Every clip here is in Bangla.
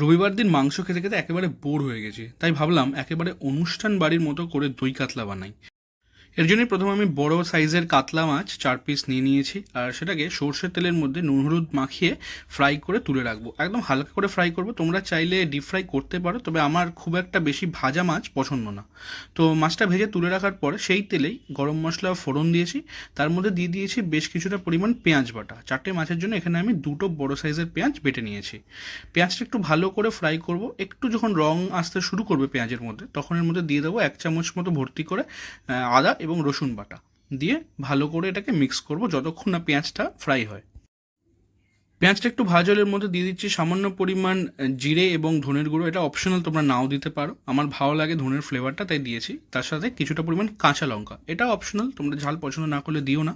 রবিবার দিন মাংস খেতে খেতে একেবারে বোর হয়ে গেছি। তাই ভাবলাম একেবারে অনুষ্ঠান বাড়ির মতো করে দই কাতলা বানাই। এর জন্যই প্রথমে আমি বড় সাইজের কাতলা মাছ চার পিস নিয়ে নিয়েছি, আর সেটাকে সর্ষের তেলের মধ্যে নুন, হলুদ মাখিয়ে ফ্রাই করে তুলে রাখব। একদম হালকা করে ফ্রাই করব। তোমরা চাইলে ডিপ ফ্রাই করতে পারো, তবে আমার খুব একটা বেশি ভাজা মাছ পছন্দ না। তো মাছটা ভেজে তুলে রাখার পর সেই তেলেই গরম মশলা ফোড়ন দিয়েছি। তার মধ্যে দিয়ে দিয়েছি বেশ কিছুটা পরিমাণ পেঁয়াজ বাটা। চারটে মাছের জন্য এখানে আমি দুটো বড় সাইজের পেঁয়াজ বেটে নিয়েছি। পেঁয়াজটা একটু ভালো করে ফ্রাই করব। একটু যখন রং আসতে শুরু করবে পেঁয়াজের মধ্যে, তখন এর মধ্যে দিয়ে দেবো এক চামচ মতো ভর্তি করে আদা এবং রসুন বাটা দিয়ে ভালো করে এটাকে মিক্স করব যতক্ষণ না পেঁয়াজটা ফ্রাই হয়। পেঁয়াজটা একটু ভাজলের মধ্যে দিয়ে দিচ্ছি সামান্য পরিমাণ জিরে এবং ধনের গুঁড়ো। এটা অপশনাল তোমরা নাও দিতে পারো। আমার ভালো লাগে ধনের ফ্লেভারটা তাই দিয়েছি। তার সাথে কিছুটা পরিমাণ কাঁচা লঙ্কা। এটা অপশনাল তোমরা ঝাল পছন্দ না করলে দিও না।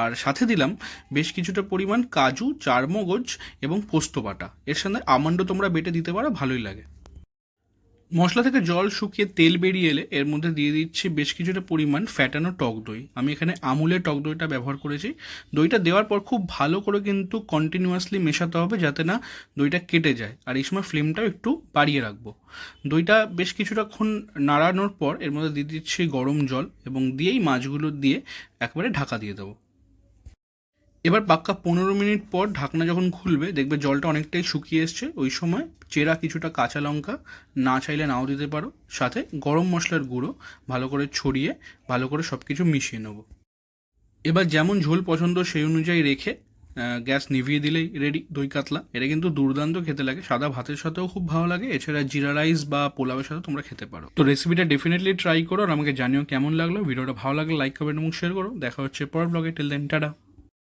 আর সাথে দিলাম বেশ কিছুটা পরিমাণ কাজু, চারমগজ এবং পোস্ত বাটা। এর সাথে আমন্ডও তোমরা বেটে দিতে পারো, ভালোই লাগে। মশলা থেকে জল শুকিয়ে তেল বেরিয়ে এলে এর মধ্যে দিয়ে দিচ্ছি বেশ কিছুটা পরিমাণ ফ্যাটানো টক দই। আমি এখানে আমুলের টক দইটা ব্যবহার করেছি। দইটা দেওয়ার পর খুব ভালো করে কিন্তু কন্টিনিউয়াসলি মেশাতে হবে যাতে না দইটা কেটে যায়। আর এই সময় ফ্লেমটাও একটু বাড়িয়ে রাখব। দইটা বেশ কিছুটাক্ষণ নাড়ানোর পর এর মধ্যে দিয়ে দিচ্ছি গরম জল এবং দিয়েই মাছগুলো দিয়ে একবারে ঢাকা দিয়ে দেবো। এবার পাক্কা পনেরো মিনিট পর ঢাকনা যখন খুলবে, দেখবে জলটা অনেকটাই শুকিয়ে এসছে। ওই সময় চেরা কিছুটা কাঁচা লঙ্কা না চাইলে নাও দিতে পারো। সাথে গরম মশলার গুঁড়ো, ভালো করে ছড়িয়ে, ভালো করে সব কিছু মিশিয়ে নেব। এবার যেমন ঝোল পছন্দ সেই অনুযায়ী রেখে গ্যাস নিভিয়ে দিলেই রেডি দই কাতলা। এটা কিন্তু দুর্দান্ত খেতে লাগে। সাদা ভাতের সাথেও খুব ভালো লাগে। এছাড়া জিরা রাইস বা পোলাওয়ের সাথে তোমরা খেতে পারো। তো রেসিপিটা ডেফিনেটলি ট্রাই করো আর আমাকে জানিও কেমন লাগল। ভিডিওটা ভালো লাগলে লাইক কমেন্ট এবং শেয়ার করো। দেখা হচ্ছে পরের ব্লগে টিল দেন টাটা